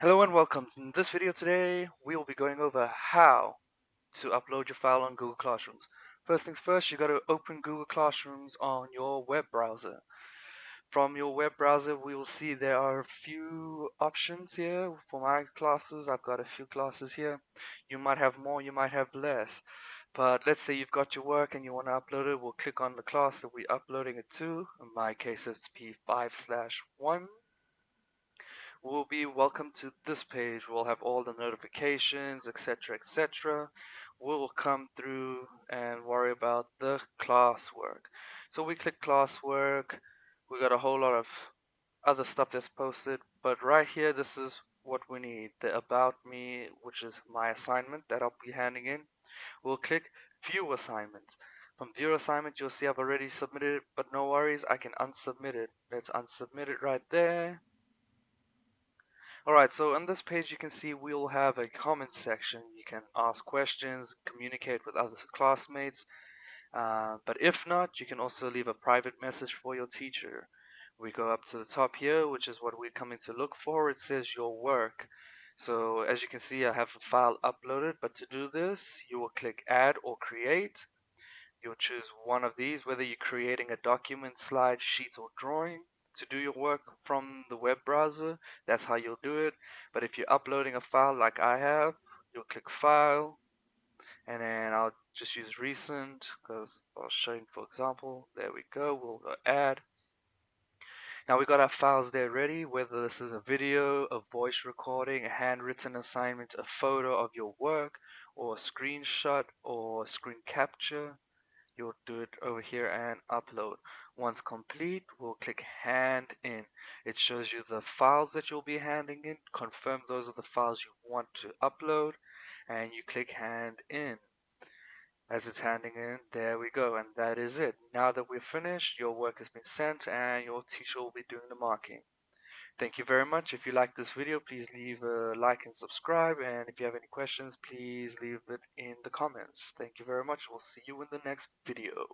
Hello and welcome. In this video today, we will be going over how to upload your file on Google Classrooms. First things first, you've got to open Google Classrooms on your web browser. From your web browser, we will see there are a few options here. For my classes, I've got a few classes here. You might have more, you might have less. But let's say you've got your work and you want to upload it, we'll click on the class that we're uploading it to. In my case, it's P5 slash 1 will be welcome to this page. We'll have all the notifications, etc., etc. We'll come through and worry about the classwork. So we click classwork. We got a whole lot of other stuff that's posted, but right here, this is what we need. The about me, which is my assignment that I'll be handing in. We'll click view assignments. From view assignment, you'll see I've already submitted it, but no worries, I can unsubmit it. Let's unsubmit it right there. Alright, so on this page you can see we'll have a comment section. You can ask questions, communicate with other classmates. Uh, but if not, you can also leave a private message for your teacher. We go up to the top here, which is what we're coming to look for. It says your work. So as you can see, I have a file uploaded, but to do this, you will click add or create. You'll choose one of these, whether you're creating a document, slide, sheet, or drawing to do your work from the web browser, that's how you'll do it. But if you're uploading a file like I have, you'll click File, and then I'll just use Recent, because I'll show you for example. There we go, we'll go Add. Now we got our files there ready, whether this is a video, a voice recording, a handwritten assignment, a photo of your work, or a screenshot, or screen capture you'll do it over here and upload. Once complete, we'll click hand in. It shows you the files that you'll be handing in, confirm those are the files you want to upload, and you click hand in. As it's handing in, there we go, and that is it. Now that we're finished, your work has been sent and your teacher will be doing the marking. Thank you very much. If you like this video, please leave a like and subscribe. And if you have any questions, please leave it in the comments. Thank you very much. We'll see you in the next video.